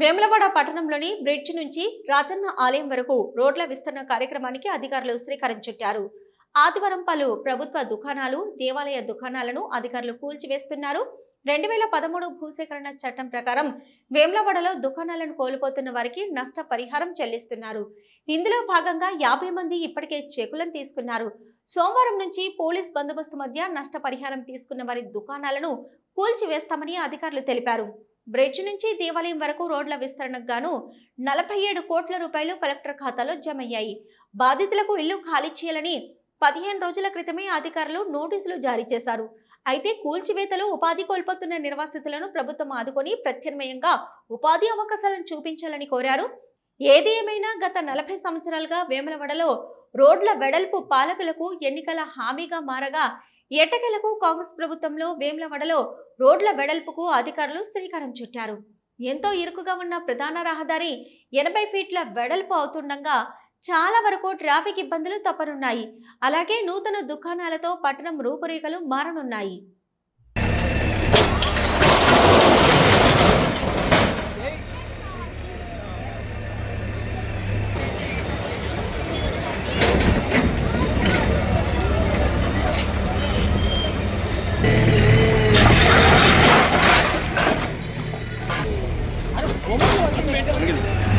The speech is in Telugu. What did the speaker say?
వేములవాడ పట్టణంలోని బ్రిడ్జ్ నుంచి రాజన్న ఆలయం వరకు రోడ్ల విస్తరణ కార్యక్రమానికి అధికారులు శ్రీకారం చుట్టారు. ఆదివారం పలు ప్రభుత్వ దుకాణాలు దేవాలయ దుకాణాలను అధికారులు కూల్చివేస్తున్నారు. రెండు వేల పదమూడు భూసేకరణ చట్టం ప్రకారం వేములవాడలో దుకాణాలను కోల్పోతున్న వారికి నష్టపరిహారం చెల్లిస్తున్నారు. ఇందులో భాగంగా యాభై మంది ఇప్పటికే చెకులను తీసుకున్నారు. సోమవారం నుంచి పోలీస్ బందోబస్తు మధ్య నష్టపరిహారం తీసుకున్న వారి దుకాణాలను కూల్చివేస్తామని అధికారులు తెలిపారు. బ్రిడ్జ్ నుంచి దేవాలయం వరకు రోడ్ల విస్తరణకు గాను నలభై ఏడు కోట్ల రూపాయలు కలెక్టర్ ఖాతాలో జమయ్యాయి. బాధితులకు ఇల్లు ఖాళీ చేయాలని పదిహేను రోజుల క్రితమే అధికారులు నోటీసులు జారీ చేశారు. అయితే కూల్చివేతలు ఉపాధి కోల్పోతున్న నిర్వాసితులను ప్రభుత్వం ఆదుకొని ప్రత్యామ్నాయంగా ఉపాధి అవకాశాలను చూపించాలని కోరారు. ఏది ఏమైనా గత నలభై సంవత్సరాలుగా వేములవడలో రోడ్ల వెడల్పు పాలకులకు ఎన్నికల హామీగా మారగా ఎట్టకెలకు కాంగ్రెస్ ప్రభుత్వంలో వేములవాడలో రోడ్ల వెడల్పుకు అధికారులు శ్రీకారం చుట్టారు. ఎంతో ఇరుకుగా ఉన్న ప్రధాన రహదారి ఎనభై ఫీట్ల వెడల్పు అవుతుండగా చాలా వరకు ట్రాఫిక్ ఇబ్బందులు తప్పనున్నాయి. అలాగే నూతన దుకాణాలతో పట్టణం రూపురేఖలు మారనున్నాయి. 1등.